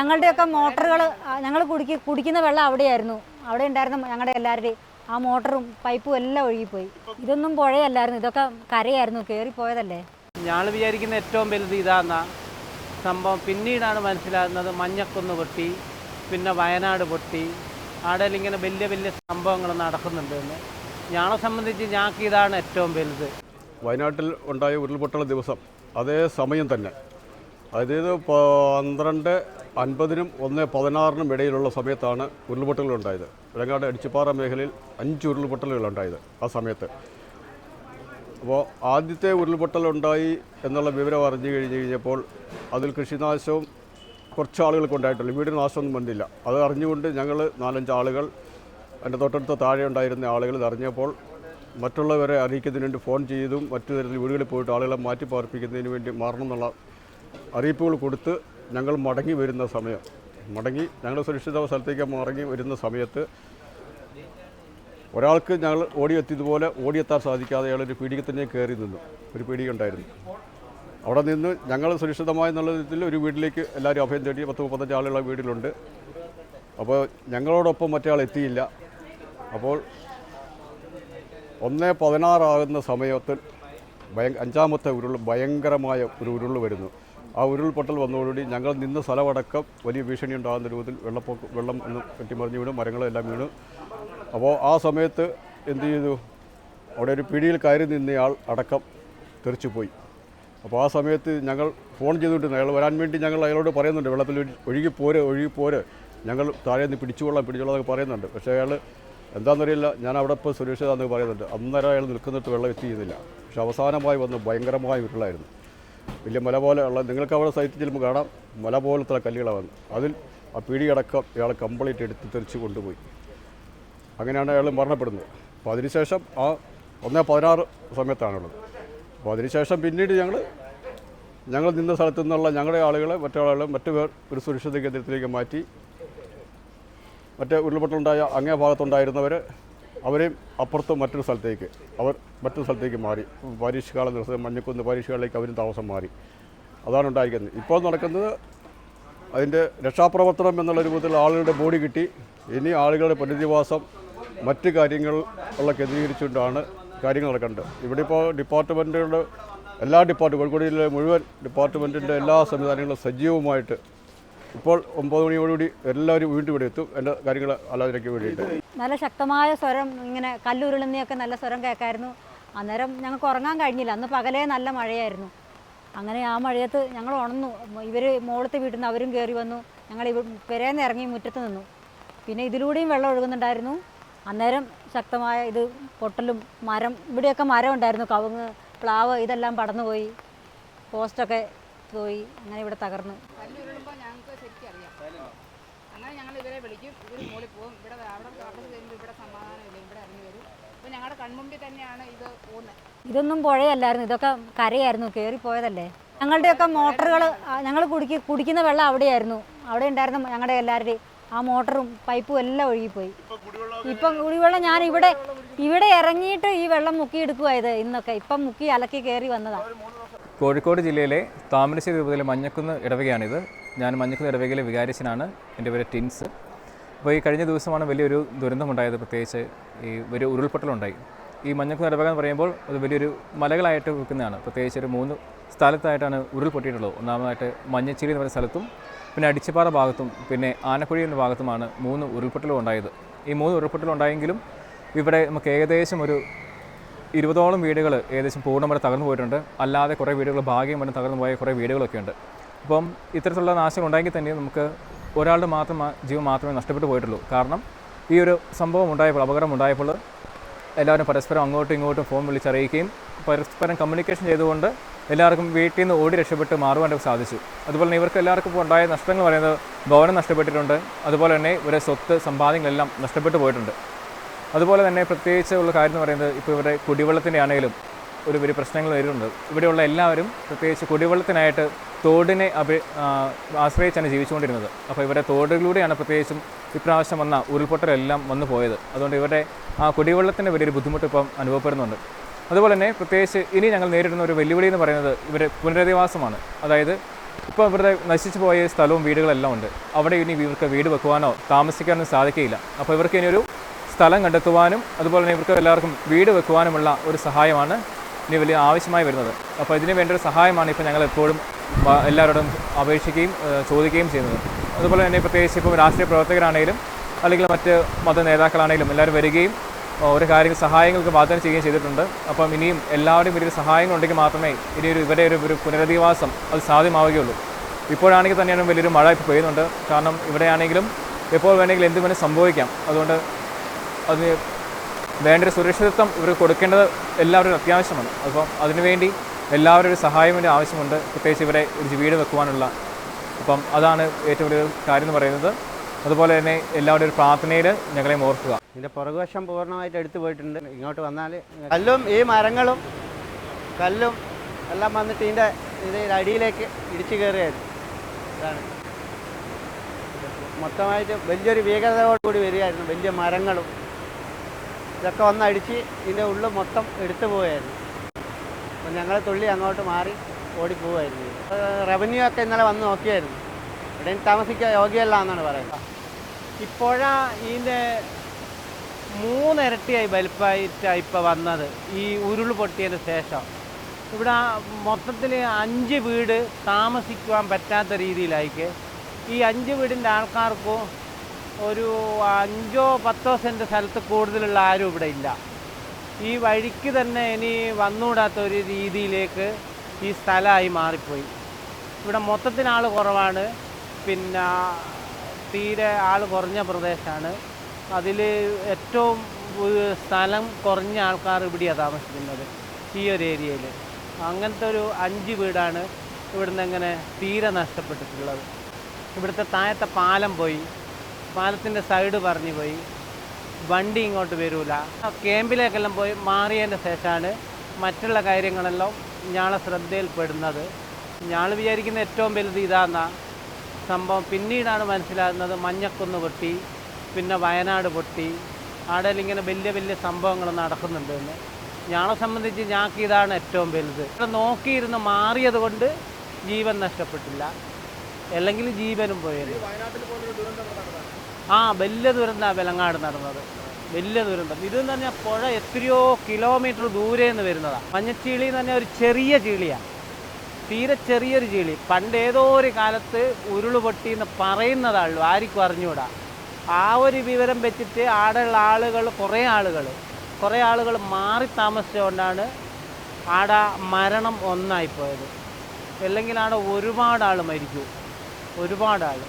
ഞങ്ങളുടെയൊക്കെ മോട്ടറുകൾ ഞങ്ങൾ കുടിക്ക കുടിക്കുന്ന വെള്ളം അവിടെയായിരുന്നു. അവിടെ ഉണ്ടായിരുന്ന ഞങ്ങളുടെ എല്ലാവരുടെയും. ആ മോട്ടറും പൈപ്പും എല്ലാം ഒഴുകിപ്പോയി. ഇതൊന്നും പുഴയല്ലായിരുന്നു ഇതൊക്കെ കരയായിരുന്നു കയറിപ്പോയതല്ലേ ഞങ്ങൾ വിചാരിക്കുന്ന ഏറ്റവും വലുത് ഇതാന്ന സംഭവം. പിന്നീടാണ് മനസ്സിലാകുന്നത് മഞ്ഞക്കുന്ന് പൊട്ടി പിന്നെ വയനാട് പൊട്ടി. അവിടെ ഇങ്ങനെ വലിയ വലിയ സംഭവങ്ങൾ നടക്കുന്നുണ്ട് എന്ന്. ഞങ്ങളെ സംബന്ധിച്ച് ഞങ്ങൾക്ക് ഇതാണ് ഏറ്റവും വലുത്. വയനാട്ടിൽ ഉണ്ടായ ഉരുൾപൊട്ടൽ ദിവസം അതേ സമയം തന്നെ. അതായത് പന്ത്രണ്ട് അൻപതിനും ഒന്ന് പതിനാറിനും ഇടയിലുള്ള സമയത്താണ് ഉരുൾപൊട്ടലുകൾ ഉണ്ടായത് വിലങ്ങാട് അടിച്ചുപാറ മേഖലയിൽ അഞ്ച് ഉരുൾപൊട്ടലുകൾ ഉണ്ടായത് ആ സമയത്ത്. അപ്പോൾ ആദ്യത്തെ ഉരുൾപൊട്ടലുണ്ടായി എന്നുള്ള വിവരം അറിഞ്ഞു കഴിഞ്ഞ് കഴിഞ്ഞപ്പോൾ അതിൽ കൃഷിനാശവും കുറച്ച് ആളുകൾക്ക് ഉണ്ടായിട്ടുള്ളൂ വീടിന് നാശമൊന്നും വന്നില്ല. അത് അറിഞ്ഞുകൊണ്ട് ഞങ്ങൾ നാലഞ്ച് ആളുകൾ എന്റെ തൊട്ടടുത്ത താഴെ ഉണ്ടായിരുന്ന ആളുകൾ ഇതറിഞ്ഞപ്പോൾ മറ്റുള്ളവരെ അറിയിക്കുന്നതിന് വേണ്ടി ഫോൺ ചെയ്തും മറ്റു തരത്തിൽ വീടുകളിൽ പോയിട്ട് ആളുകളെ മാറ്റി പാർപ്പിക്കുന്നതിന് വേണ്ടി മാറണം എന്നുള്ള അറിയിപ്പുകൾ കൊടുത്ത് ഞങ്ങൾ മടങ്ങി വരുന്ന സമയം. മടങ്ങി ഞങ്ങൾ സുരക്ഷിത സ്ഥലത്തേക്ക് മടങ്ങി വരുന്ന സമയത്ത് ഒരാൾക്ക് ഞങ്ങൾ ഓടിയെത്തിയതുപോലെ ഓടിയെത്താൻ സാധിക്കാതെ അയാളൊരു പീടിക തന്നെ കയറി നിന്നു. ഒരു പീടിക ഉണ്ടായിരുന്നു. അവിടെ നിന്ന് ഞങ്ങൾ സുരക്ഷിതമായി എന്നുള്ള വിധത്തിൽ ഒരു വീട്ടിലേക്ക് എല്ലാവരും അഭയം തേടി പത്ത് മുപ്പത്തഞ്ച് ആളുള്ള വീട്ടിലുണ്ട്. അപ്പോൾ ഞങ്ങളോടൊപ്പം മറ്റേ ആൾ എത്തിയില്ല. അപ്പോൾ ഒന്ന് പതിനാറാകുന്ന സമയത്ത് ഭയ അഞ്ചാമത്തെ ഉരുൾ ഭയങ്കരമായ ഒരു ഉരുൾ വരുന്നു. ആ ഉരുൾപൊട്ടൽ വന്നതോടുകൂടി ഞങ്ങൾ നിന്ന സ്ഥലമടക്കം വലിയ ഭീഷണി ഉണ്ടാകുന്ന രൂപത്തിൽ വെള്ളപ്പൊക്ക വെള്ളം ഒന്ന് കെട്ടിമറിഞ്ഞ് വീണു മരങ്ങളെല്ലാം വീണു. അപ്പോൾ ആ സമയത്ത് എന്തു ചെയ്തു? അവിടെ ഒരു പിടിയിൽ കയറി നിന്നയാൾ അടക്കം തെറിച്ചുപോയി. അപ്പോൾ ആ സമയത്ത് ഞങ്ങൾ ഫോൺ ചെയ്തിട്ടുണ്ട് അയാൾ വരാൻ വേണ്ടി ഞങ്ങൾ അയാളോട് പറയുന്നുണ്ട്. വെള്ളത്തിൽ ഒഴുകിപ്പോര് ഒഴുകി പോര് ഒഴുകി പോര്. ഞങ്ങൾ താഴെ നിന്ന് പിടിച്ചുകൊള്ളാം പിടിച്ചോളാം പറയുന്നുണ്ട്. പക്ഷേ അയാൾ എന്താണെന്നറിയില്ല ഞാൻ അവിടെ ഇപ്പോൾ സുരക്ഷിതാന്ന് പറയുന്നുണ്ട്. അന്നേരം അയാൾ നിൽക്കുന്നിട്ട് വെള്ളം എത്തിയിരുന്നില്ല പക്ഷെ അവസാനമായി വന്ന് ഭയങ്കരമായ ഉരുളായിരുന്നു. വലിയ മല പോലെയുള്ള നിങ്ങൾക്ക് അവിടെ സൈറ്റിൽ ചെല്ലുമ്പോൾ കാണാം. മല പോലത്തെ കല്ലുകളാണ്. അതിൽ ആ പിടിയടക്കം ഇയാൾ കംപ്ലീറ്റ് എടുത്ത് തെറിച്ച് കൊണ്ടുപോയി. അങ്ങനെയാണ് അയാൾ മരണപ്പെടുന്നത്. അപ്പോൾ അതിനുശേഷം ആ ഒന്നേ പതിനാറ് സമയത്താണുള്ളത്. അപ്പോൾ അതിനുശേഷം പിന്നീട് ഞങ്ങൾ ഞങ്ങൾ നിന്ന സ്ഥലത്തു നിന്നുള്ള ഞങ്ങളുടെ ആളുകളെ മറ്റാളുകളെ മറ്റു പേർ ഒരു സുരക്ഷിത കേന്ദ്രത്തിലേക്ക് മാറ്റി. മറ്റേ ഉരുൾപൊട്ടലുണ്ടായ അങ്ങേ ഭാഗത്തുണ്ടായിരുന്നവർ അവരെയും അപ്പുറത്ത് മറ്റൊരു സ്ഥലത്തേക്ക് അവർ മറ്റൊരു സ്ഥലത്തേക്ക് മാറി. പരീക്ഷകാല ദിവസം മഞ്ഞക്കുന്ന് പരീക്ഷകളിലേക്ക് അവരും താമസം മാറി. അതാണ് ഉണ്ടായിരിക്കുന്നത്. ഇപ്പോൾ നടക്കുന്നത് അതിന്റെ രക്ഷാപ്രവർത്തനം എന്നുള്ള രൂപത്തിൽ ആളുകളുടെ ബോഡി കിട്ടി. ഇനി ആളുകളുടെ പുനരധിവാസം മറ്റ് കാര്യങ്ങൾ ഉള്ള കേന്ദ്രീകരിച്ചുകൊണ്ടാണ് കാര്യങ്ങൾ നടക്കേണ്ടത്. ഇവിടെ ഇപ്പോൾ ഡിപ്പാർട്ട്മെന്റുകളുടെ എല്ലാ ഡിപ്പാർട്ട് കോഴിക്കോട് ജില്ലയിലെ മുഴുവൻ ഡിപ്പാർട്ട്മെന്റിന്റെ എല്ലാ സംവിധാനങ്ങളും സജീവമായിട്ട് ഇപ്പോൾ ഒമ്പത് മണിയോടുകൂടി എല്ലാവരും വീണ്ടും ഇവിടെ എത്തും. എന്റെ കാര്യങ്ങൾ ആലോചനയ്ക്ക് വേണ്ടിയിട്ട്. നല്ല ശക്തമായ സ്വരം ഇങ്ങനെ കല്ലുരുളുന്നൊക്കെ നല്ല സ്വരം കേൾക്കായിരുന്നു. അന്നേരം ഞങ്ങൾക്ക് ഉറങ്ങാൻ കഴിഞ്ഞില്ല. അന്ന് പകലേ നല്ല മഴയായിരുന്നു. അങ്ങനെ ആ മഴയത്ത് ഞങ്ങൾ ഉണന്നു. ഇവർ മുകളത്തെ വീട്ടിൽ നിന്ന് അവരും കയറി വന്നു. ഞങ്ങൾ ഇവ പെരേന്ന് ഇറങ്ങി മുറ്റത്ത് നിന്നു. പിന്നെ ഇതിലൂടെയും വെള്ളം ഒഴുകുന്നുണ്ടായിരുന്നു. അന്നേരം ശക്തമായ ഇത് പൊട്ടലും മരം ഇവിടെയൊക്കെ മരം ഉണ്ടായിരുന്നു. കവുങ്ങ് പ്ലാവ് ഇതെല്ലാം പടന്നുപോയി പോസ്റ്റൊക്കെ പോയി അങ്ങനെ ഇവിടെ തകർന്നു കല്ലുരുളുമ്പോൾ ഞങ്ങൾക്ക് ശരിക്കും അറിയാം അങ്ങനെ ഞങ്ങൾ ഇവരെ വിളിക്കും. ഇവർ മുകളിൽ പോകും. ഇവിടെ അവിടെ കടൽ കഴിയുമ്പോൾ ഇവിടെ സമാധാനമില്ല. ഇവിടെ ഇറങ്ങി വരും. അപ്പോൾ ഞങ്ങളുടെ കൺമുമ്പിൽ തന്നെയാണ് ഇത് പോകുന്നത് ഇതൊന്നും പുഴയല്ലായിരുന്നു. ഇതൊക്കെ കരയായിരുന്നു. കയറിപ്പോയതല്ലേ ഞങ്ങളുടെയൊക്കെ മോട്ടറുകൾ ഞങ്ങൾ കുടിക്ക കുടിക്കുന്ന വെള്ളം അവിടെയായിരുന്നു. അവിടെ ഉണ്ടായിരുന്ന ഞങ്ങളുടെ എല്ലാവരുടെയും ആ മോട്ടറും പൈപ്പും എല്ലാം ഒഴുകിപ്പോയി. ഇപ്പം കുടിവെള്ളം ഞാൻ ഇവിടെ ഇവിടെ ഇറങ്ങിയിട്ട് ഈ വെള്ളം മുക്കി എടുക്കുവായത് ഇന്നൊക്കെ. ഇപ്പം മുക്കി അലക്കി കയറി വന്നതാണ് കോഴിക്കോട് ജില്ലയിലെ താമരശ്ശേരി രൂപതയിലെ മഞ്ഞക്കുന്ന് ഇടവകയാണിത്. ഞാൻ മഞ്ഞക്കുന്ന് ഇടവകയിലെ വികാരിച്ചനാണ്. എന്റെ പേര് ടിൻസ്. അപ്പോൾ ഈ കഴിഞ്ഞ ദിവസമാണ് വലിയൊരു ദുരന്തമുണ്ടായത്. പ്രത്യേകിച്ച് ഈ ഒരു ഉരുൾപൊട്ടലുണ്ടായി. ഈ മഞ്ഞക്കുന്ന് ഇടവക എന്ന് പറയുമ്പോൾ അത് വലിയൊരു മലകളായിട്ട് വിൽക്കുന്നതാണ്. പ്രത്യേകിച്ച് ഒരു മൂന്ന് സ്ഥലത്തായിട്ടാണ് ഉരുൾപൊട്ടിയിട്ടുള്ളത്. ഒന്നാമതായിട്ട് മഞ്ഞച്ചേരി എന്ന് പറയുന്ന സ്ഥലത്തും പിന്നെ അടിച്ചപ്പാറ ഭാഗത്തും പിന്നെ ആനക്കുഴി എന്ന ഭാഗത്തുമാണ് മൂന്ന് ഉരുൾപൊട്ടലും ഉണ്ടായത്. ഈ മൂന്ന് ഉരുൾപൊട്ടലും ഉണ്ടായെങ്കിലും ഇവിടെ നമുക്ക് ഏകദേശം ഒരു ഇരുപതോളം വീടുകൾ ഏകദേശം പൂർണമായിട്ട് തകർന്നു പോയിട്ടുണ്ട്. അല്ലാതെ കുറേ വീടുകൾ ഭാഗ്യം വരെ തകർന്നു പോയ കുറേ വീടുകളൊക്കെ ഉണ്ട് അപ്പം ഇത്തരത്തിലുള്ള നാശങ്ങൾ തന്നെ നമുക്ക് ഒരാളുടെ മാത്രം ജീവൻ മാത്രമേ നഷ്ടപ്പെട്ടു പോയിട്ടുള്ളൂ. കാരണം ഈ ഒരു സംഭവം ഉണ്ടായപ്പോൾ അപകടം ഉണ്ടായപ്പോൾ എല്ലാവരും പരസ്പരം അങ്ങോട്ടും ഇങ്ങോട്ടും ഫോൺ വിളിച്ചറിയിക്കുകയും പരസ്പരം കമ്മ്യൂണിക്കേഷൻ ചെയ്തുകൊണ്ട് എല്ലാവർക്കും വീട്ടിൽ നിന്ന് ഓടി രക്ഷപ്പെട്ട് മാറുവാനൊക്കെ സാധിച്ചു. അതുപോലെ തന്നെ ഇവർക്ക് എല്ലാവർക്കും ഇപ്പോൾ ഉണ്ടായ നഷ്ടങ്ങൾ പറയുന്നത് ഭവനം നഷ്ടപ്പെട്ടിട്ടുണ്ട്. അതുപോലെ തന്നെ ഇവരെ സ്വത്ത് സമ്പാദ്യങ്ങളെല്ലാം നഷ്ടപ്പെട്ടു പോയിട്ടുണ്ട്. അതുപോലെ തന്നെ പ്രത്യേകിച്ച് ഉള്ള കാര്യം എന്ന് പറയുന്നത് ഇപ്പോൾ ഇവരുടെ കുടിവെള്ളത്തിന്റെ ആണെങ്കിലും ഒരു വലിയ പ്രശ്നങ്ങൾ വരുന്നുണ്ട്. ഇവിടെയുള്ള എല്ലാവരും പ്രത്യേകിച്ച് കുടിവെള്ളത്തിനായിട്ട് തോടിനെ അഭി ആശ്രയിച്ചാണ് ജീവിച്ചുകൊണ്ടിരുന്നത്. അപ്പോൾ ഇവരുടെ തോടിലൂടെയാണ് പ്രത്യേകിച്ചും ഇപ്രാവശ്യം വന്ന ഉരുൾപൊട്ടലെല്ലാം വന്നു പോയത്. അതുകൊണ്ട് ഇവരുടെ ആ കുടിവെള്ളത്തിന്റെ വലിയൊരു ബുദ്ധിമുട്ട് ഇപ്പം അനുഭവപ്പെടുന്നുണ്ട്. അതുപോലെ തന്നെ പ്രത്യേകിച്ച് ഇനി ഞങ്ങൾ നേരിടുന്ന ഒരു വെല്ലുവിളി എന്ന് പറയുന്നത് ഇവരെ പുനരധിവാസമാണ്. അതായത് ഇപ്പോൾ ഇവരുടെ നശിച്ചു പോയ സ്ഥലവും വീടുകളെല്ലാം ഉണ്ട്. അവിടെ ഇനി ഇവർക്ക് വീട് വെക്കുവാനോ താമസിക്കാനോ സാധിക്കുകയില്ല. അപ്പോൾ ഇവർക്ക് ഇനി ഒരു സ്ഥലം കണ്ടെത്തുവാനും അതുപോലെ തന്നെ ഇവർക്ക് എല്ലാവർക്കും വീട് വെക്കുവാനുമുള്ള ഒരു സഹായമാണ് ഇനി വലിയ ആവശ്യമായി വരുന്നത്. അപ്പോൾ ഇതിന് വേണ്ട ഒരു സഹായമാണ് ഇപ്പോൾ ഞങ്ങൾ എപ്പോഴും എല്ലാവരോടും അപേക്ഷിക്കുകയും ചോദിക്കുകയും ചെയ്യുന്നത്. അതുപോലെ തന്നെ പ്രത്യേകിച്ച് ഇപ്പോൾ രാഷ്ട്രീയ പ്രവർത്തകരാണെങ്കിലും അല്ലെങ്കിൽ മറ്റ് മത നേതാക്കളാണെങ്കിലും എല്ലാവരും വരികയും ഓരോ കാര്യങ്ങൾ സഹായങ്ങൾക്ക് വാഗ്ദാനം ചെയ്യുകയും ചെയ്തിട്ടുണ്ട്. അപ്പം ഇനിയും എല്ലാവരും വലിയൊരു സഹായങ്ങൾ ഉണ്ടെങ്കിൽ മാത്രമേ ഒരു ഇവരെ ഒരു ഒരു പുനരധിവാസം അത് സാധ്യമാവുകയുള്ളൂ. ഇപ്പോഴാണെങ്കിൽ തന്നെയാണ് വലിയൊരു മഴ ഇപ്പോൾ പെയ്യുന്നുണ്ട്. കാരണം ഇവിടെയാണെങ്കിലും എപ്പോൾ വേണമെങ്കിലും എന്ത് സംഭവിക്കാം. അതുകൊണ്ട് അതിന് വേണ്ട ഒരു സുരക്ഷിതത്വം ഇവർ കൊടുക്കേണ്ടത് എല്ലാവരും അത്യാവശ്യമാണ്. അപ്പം അതിനുവേണ്ടി എല്ലാവരും ഒരു സഹായം ആവശ്യമുണ്ട്. പ്രത്യേകിച്ച് ഇവരെ ഒരു വീട് വെക്കുവാനുള്ള അപ്പം അതാണ് ഏറ്റവും വലിയ കാര്യം എന്ന് പറയുന്നത്. അതുപോലെ തന്നെ എല്ലാവരുടെ ഒരു പ്രാർത്ഥനയിൽ ഞങ്ങളെ ഓർക്കുക. ഇതിന്റെ പുറകുവശം പൂർണമായിട്ട് എടുത്തു പോയിട്ടുണ്ട്. ഇങ്ങോട്ട് വന്നാൽ കല്ലും ഈ മരങ്ങളും കല്ലും എല്ലാം വന്നിട്ട് ഇതിന്റെ അടിയിലേക്ക് ഇടിച്ചു കയറിയായിരുന്നു മൊത്തമായിട്ട് വലിയൊരു ഭീകരതയോടുകൂടി വരികയായിരുന്നു. വലിയ മരങ്ങളും ഇതൊക്കെ വന്നടിച്ച് ഇതിന്റെ ഉള്ളിൽ മൊത്തം എടുത്തു പോവായിരുന്നു അപ്പം ഞങ്ങൾ തുള്ളി അങ്ങോട്ട് മാറി ഓടിപ്പോവായിരുന്നു റവന്യൂ ഒക്കെ ഇന്നലെ വന്ന് നോക്കിയായിരുന്നു. ഇവിടെ താമസിക്കാൻ യോഗ്യമല്ല എന്നാണ് പറയുന്നത്. ഇപ്പോഴാ ഇതിന്റെ മൂന്നിരട്ടിയായി വലുപ്പമായിട്ടാണ് ഇപ്പോൾ വന്നത്. ഈ ഉരുൾ പൊട്ടിയതിന് ശേഷം. ഇവിടെ മൊത്തത്തിൽ അഞ്ച് വീട് താമസിക്കുവാൻ പറ്റാത്ത രീതിയിലായിക്ക്. ഈ അഞ്ച് വീടിന്റെ ആൾക്കാർക്കും ഒരു അഞ്ചോ പത്തോ സെന്റ് സ്ഥലത്ത് കൂടുതലുള്ള ആരും ഇവിടെ ഇല്ല. ഈ വഴിക്ക് തന്നെ ഇനി വന്നുകൂടാത്ത ഒരു രീതിയിലേക്ക് ഈ സ്ഥലമായി മാറിപ്പോയി. ഇവിടെ മൊത്തത്തിൽ ആൾ കുറവാണ്. പിന്നെ തീരെ ആൾ കുറഞ്ഞ പ്രദേശമാണ്. അതിൽ ഏറ്റവും സ്ഥലം കുറഞ്ഞ ആൾക്കാർ ഇവിടെയാണ് താമസിക്കുന്നത് ഈ ഒരു ഏരിയയിൽ അങ്ങനത്തെ ഒരു അഞ്ച് വീടാണ് ഇവിടുന്ന് ഇങ്ങനെ തീരെ നഷ്ടപ്പെട്ടിട്ടുള്ളത്. ഇവിടുത്തെ താഴത്തെ പാലം പോയി. പാലത്തിന്റെ സൈഡ് പറഞ്ഞു പോയി. വണ്ടി ഇങ്ങോട്ട് വരൂല. ക്യാമ്പിലേക്കെല്ലാം പോയി മാറിയതിന്റെ ശേഷമാണ് മറ്റുള്ള കാര്യങ്ങളെല്ലാം ഞങ്ങളെ ശ്രദ്ധയിൽപ്പെടുന്നത്. ഞങ്ങൾ വിചാരിക്കുന്ന ഏറ്റവും വലുത് ഇതാന്ന സംഭവം. പിന്നീടാണ് മനസ്സിലാകുന്നത് മഞ്ഞക്കുന്ന് പൊട്ടി പിന്നെ വയനാട് പൊട്ടി. അവിടെ ഇങ്ങനെ വലിയ വലിയ സംഭവങ്ങൾ നടക്കുന്നുണ്ട് എന്ന്. ഞങ്ങളെ സംബന്ധിച്ച് ഞങ്ങൾക്ക് ഇതാണ് ഏറ്റവും വലുത്. നോക്കിയിരുന്ന് മാറിയത് കൊണ്ട് ജീവൻ നഷ്ടപ്പെട്ടില്ല. അല്ലെങ്കിൽ ജീവനും പോയത് ആ വലിയ ദുരന്തമാണ് വെലങ്ങാട് നടന്നത്. വലിയ ദുരന്തം. ഇതെന്ന് പറഞ്ഞാൽ പുഴ എത്രയോ കിലോമീറ്റർ ദൂരെ നിന്ന് വരുന്നതാണ് മഞ്ഞച്ചീളി എന്ന് പറഞ്ഞാൽ ഒരു ചെറിയ ചീളിയാണ്. തീരെ ചെറിയൊരു ചീളി. പണ്ട് ഏതോ ഒരു കാലത്ത് ഉരുളുപൊട്ടി എന്ന് പറയുന്നതാണല്ലോ ആർക്കും അറിഞ്ഞുകൂടാ ആ ഒരു വിവരം വെച്ചിട്ട് ആടുള്ള ആളുകൾ കുറേ ആളുകൾ കുറേ ആളുകൾ മാറി താമസിച്ചുകൊണ്ടാണ് ആട മരണം ഒന്നായിപ്പോയത്. അല്ലെങ്കിൽ ആടെ ഒരുപാട് ആൾ മരിച്ചു. ഒരുപാട് ആൾ